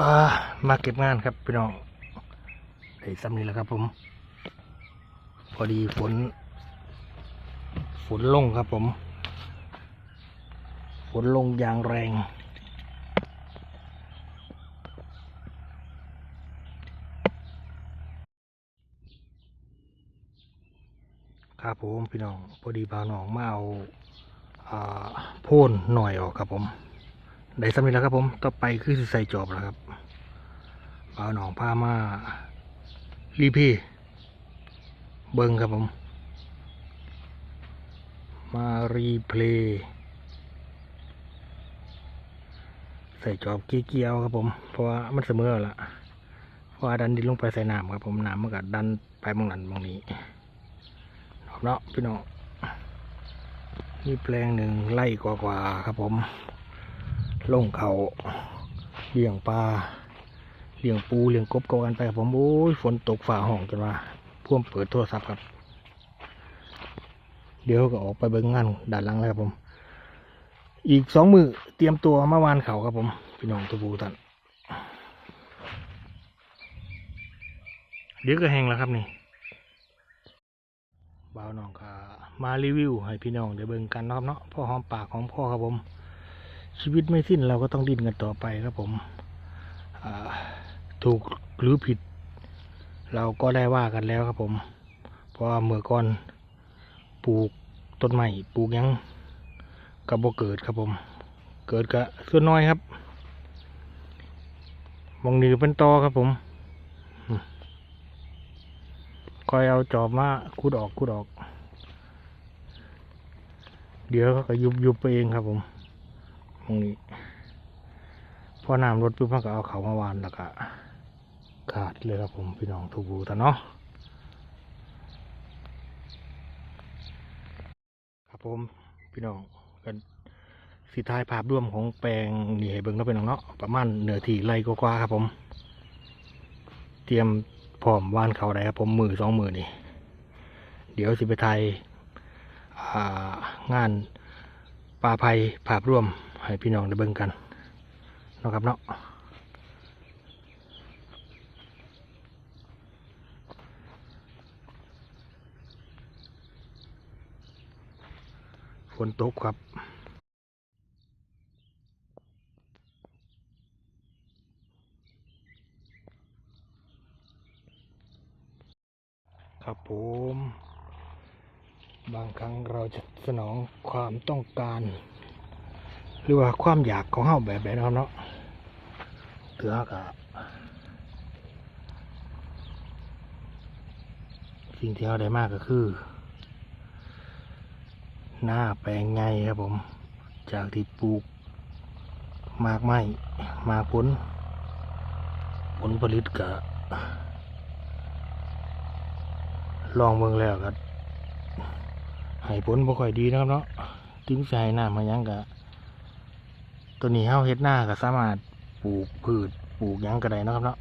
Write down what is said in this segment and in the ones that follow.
่ามาเก็บงานครับพี่น้องได้ซ้ำนี้แล้วครับผม พอดีฝน ฝนลงครับผม ฝนลงอย่างแรงครับผมพี่น้องพอดีพาน้องมาเอาอ่าโพ่นหน่อยออกครับผม ได้สำเร็จแล้วครับผม ต่อไปคือใส่จอบแล้วครับพาหนองพามารีพีเบิ้งครับผม มารีเพลย์ใส่จอบเกี่ยวๆครับผม เพราะว่ามันเสมอแล้วละเพราะว่าดันดินลงไปใส่น้ำครับผม น้ำมันก็ดันไปมองนั้นมองนี้เนาะพี่น้องนี่แปลงหนึ่งไล่กว่าๆครับผม ลงเขาเลี้ยงปลาเลี้ยงปูเลี้ยงกบกากันไปครับผมโอ้ยฝนตกฝ่าห้องจนว่าพ่วมเปิดโทรศัพท์ครับ เดี๋ยวก็ออกไปเบิ่งงานด้านหลังแล้วครับผม อีกสองมือเตรียมตัวมาวานเขาครับผมพี่น้องตัวบูตันเดี๋ยวก็แห้งแล้วครับนี่บ่าวน้องก็มารีวิวให้พี่น้องเดี๋ยวเบิ่งกันนะครับเนาะพ่อหอมปากหอมคอครับผม ชีวิตไม่สิ้นเราก็ต้องดิ้นกันต่อไปครับผมถูกหรือผิด เราก็ได้ว่ากันแล้วครับผม เพราะว่าเมื่อก่อนปลูกต้นไม้ปลูกยังกับบ่เกิดครับผม เกิดกะส่วนน้อยครับมองหนีเป็นตอครับผมคอยเอาจอบมาขุดออกขุดออก เดี๋ยวก็ยุบยุบไปเองครับผม มองนี้พอน้ำลดปุ๊บมันก็เอาเขามาวานแล้วก็ขาดเลยครับผมพี่น้องทุกบูแต่เนาะครับผมพี่น้องกันสิท้ายภาพร่วมของแปลงนี่ให้เบิงเนาะเป็นน้องเนาะประมาณเหนือที่ไรกว่าครับผม เตรียมพร้อมว่านเขาได้ครับผมมือสองมือนี่เดี๋ยวสิไปไทยงาน ปลาภัยภาพร่วมให้พี่น้องได้เบิ่งกันเนะครับเนาะฝนตกครับครับผม บางครั้งเราจะสนองความต้องการ หรือว่าความอยากของเฮาแบบแบบนะครับเนาะเถือกับสิ่งที่เราได้มากก็คือ หน้าแปลงไงครับผม จากที่ปลูก มากไม้มากผล ผลผลิตก็ลองเบิ่งแล้วก็ ให้ผลบ่ค่อยดีนะครับเนาะถึงใส่น้ำมายังก็ตัวนี้เฮาเฮ็ดหน้าก็สามารถปลูกพืชปลูกยังก็ได้นะครับเนาะ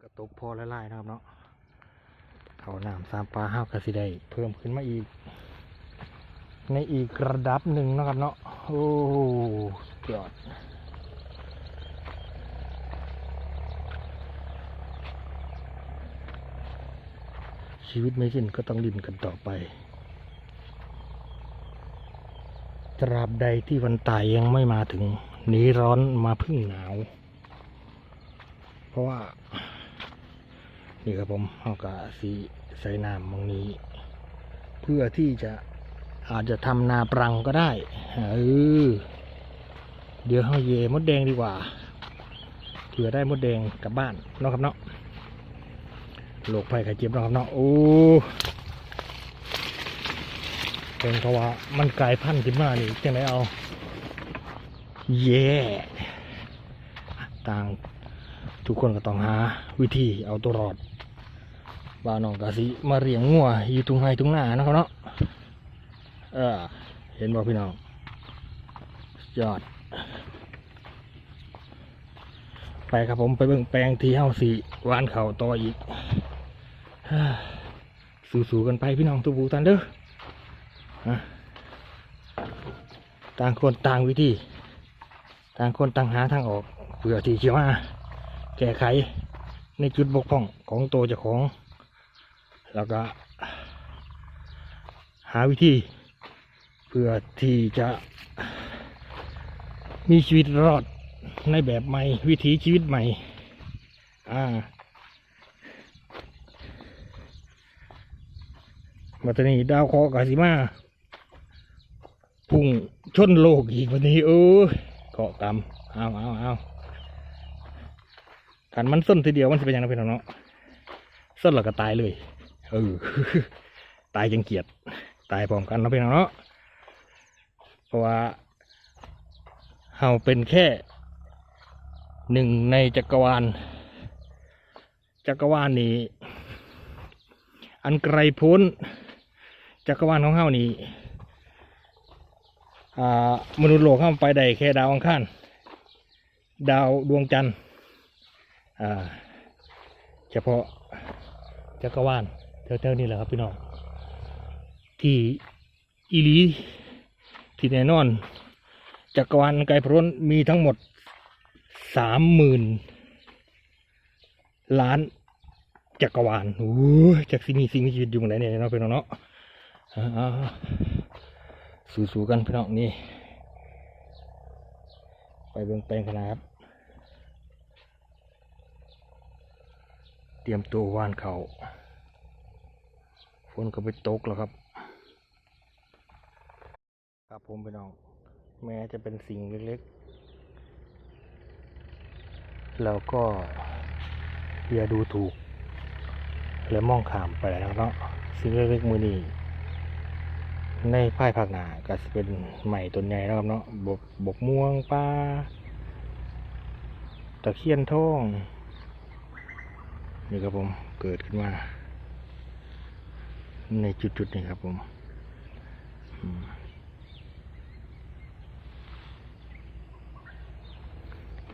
กระตกพอละลายนะครับเนาะเขาน้ำสามปลาเฮาก็สิได้เพิ่มขึ้นมาอีก ในอีกระดับหนึ่งนะครับเนาะโอ้ยอด ชีวิตไม่สิ้นก็ต้องดิ้นกันต่อไป ตราบใดที่วันตายยังไม่มาถึงหนีร้อนมาพึ่งหนาว เพราะว่า นี่ครับผมเอากะสีใส่น้ำมองนี้ เพื่อที่จะอาจจะทำนาปรังก็ได้เออเดี๋ยวเอาเยมดแดงดีกว่าเผื่อได้มดแดงกลับบ้านเนาะครับเนาะ โรคภัยไข้เจ็บนะครับเนาะโอ้เป็นเพราะว่ามันกลายพันธุ์ขึ้นมานี่จังไดเอาเย่ต่างทุกคนก็ต้องหาวิธีเอาตัวรอดบ่าวน้องกะสิมาเรียงงัวอยู่ทุ่งไห้ทุ่งนานะครับเนาะเออเห็นบ่พี่น้องยอด ไปครับผมไปเบิ่งแปลงที่เฮาสีวานเขาต่ออีก สู้ๆกันไปพี่น้องทุกผู้ท่านเด้อต่างคนต่างวิธี ต่างคนต่างหาทางออกเพื่อที่จะมาแก้ไขในจุดบกพร่องของตัวเจ้าของ แล้วก็ หาวิธี เพื่อที่จะมีชีวิตรอดในแบบใหม่ วิถีชีวิตใหม่ อ่า มาตอนนี้ดาวเคราะห์กาสิมาพุ่งชนโลกอีกวันนี้เออเกาะกรรมเอาเอาเอากันมันส้นทีเดียวมันจะเป็นยังไงพี่น้องเนาะส้นแล้วก็ตายเลยเออตายจังเกียดตายพร้อมกันนะพี่น้องเนาะเพราะว่าเฮาเป็นแค่หนึ่งในจักรวาล จักรวาลนี้ อันไกลพ้น จักรวาลของเฮานี่อ่ามนุษย์โลกเข้าไปได้แค่ดาวอังคารดาวดวงจันทร์อ่าเฉพาะจักรวาลแถวๆนี้แหละครับพี่น้องที่อีลีที่แน่นอน จักรวาลไกลโพ้นมีทั้งหมดสามหมื่นล้านจักรวาลโอ้ยจากสิมีสิ่งมีชีวิตอยู่ตรงไหนเนี่ยเนาะพี่น้องเนาะอ่าๆ สู้ๆกันพี่น้องนี่ ไปเบิ่งแปลงขนาดครับ เตรียมตัวว่านเขาฝนก็ไปตกแล้วครับ ครับผมพี่น้อง แม้จะเป็นสิ่งเล็กๆ เราก็อย่าดูถูก และมองข้ามไปแล้วเนาะสิ่งเล็กๆมือนี้ ในภายภาคหน้าก็จะเป็นใหม่ต้นใหญ่แล้วครับเนาะบกบกม่วงปลาตะเคียนทองนี่ครับผมเกิดขึ้นมา ในจุดๆนี้ครับผม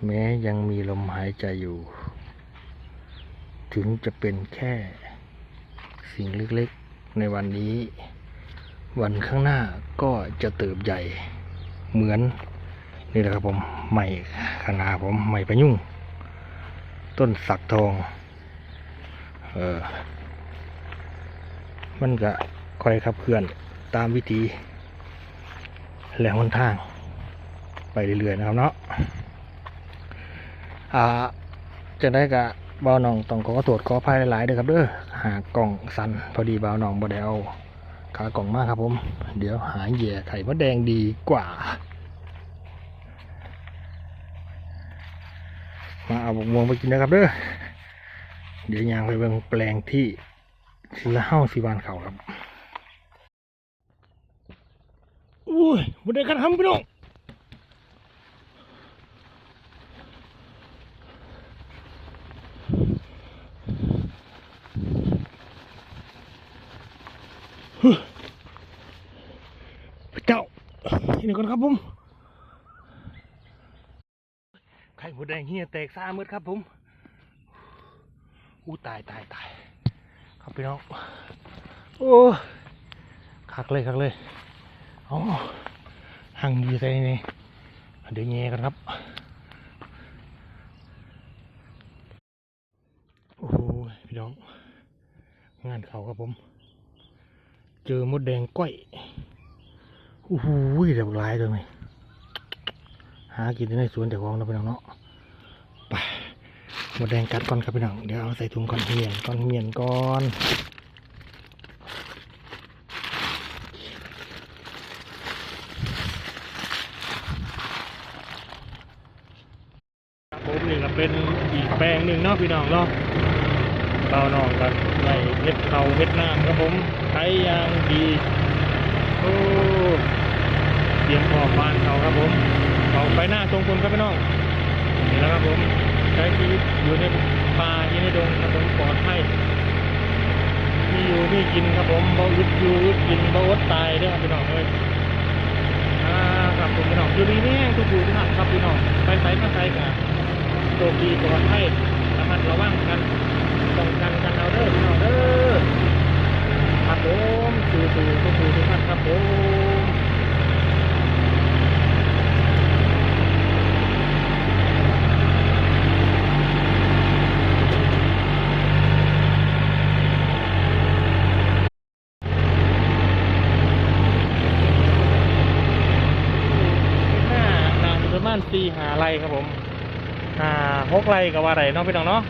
แม้ยังมีลมหายใจอยู่ ถึงจะเป็นแค่สิ่งเล็กๆในวันนี้ วันข้างหน้าก็จะเติบใหญ่เหมือนนี่แหละครับผมใหม่ขนาผมใหม่ประยุ่ง ต้นสักทองเออมันก็คอยขับเคลื่อนตามวิธีและหนทาง ไปเรื่อยๆนะครับเนาะอ่าจะได้กะบาวหนองต้องขอตรวจขอภัยหลายๆเด้อครับเด้อหากกล่องสันพอดีบาวหนองบ่ได้เอา ขากล่องมากครับผม เดี๋ยวหาเหยื่อไข่มดแดงดีกว่า มาเอาบกม่วงไปกินนะครับเด้อเดี๋ยวยางไปเบิ่งแปลงที่สีเฮ้าสีบานเขาครับอุ้ยบ่ได้กระทำพี่น้อง พระเจ้าที่ นี่ก่อนครับผมไข่หมูแดงเฮียแตกซ่ามืดครับผมอู้ตายตายตายครับพี่น้องโอ้คักเลยคักเลยอ๋อหังอยู่ใส่นี่เดี๋ยวแง่กันครับ โอ้พี่น้อง งานเขาครับผม เจอมดแดงก้อย โอ้โหเดี๋ยวร้ายตัวนี้หากินในสวนเดี๋ยวของเราไปน้องเนาะไปหมดแดงกัดก่อนครับพี่น้องเดี๋ยวเอาใส่ถุงก่อนเมียนก่อนเมียนก่อนผมนี่ก็เป็นอีกแปลงหนึ่งเนาะพี่น้องเนาะเรานองกันไล่เฮ็ดเขาเฮ็ดน้ำครับผมใช้ยางดี โอ้เตรียมออกบ้านเขาครับผมออกไปหน้าตรงคนครับพี่น้องนี่แหล้วครับผมใช้ชีวิตอยู่ในป่าอยู่ในดงครับผมปลอดภัยมีอยู่มีกินครับผมบ่อึดอยู่อึดกินบ่อดตายเด้อพี่น้องเอ้ยอ่าครับผมพี่น้องอยู่ดีนี่แห้งทุกอยู่ทุกท่านครับพี่น้องไปไสมาไสกันโชคดีปลอดภัยระมัดระวังกันป้องกันกันเอาเด้อพี่น้องเด้อับผมสู่สู่ทุกสู่ทุกท่านครับผมหน้าระมานตีหาไรครับผมหาฮกไรกับว่าไรน้องพี่น้องเนาะ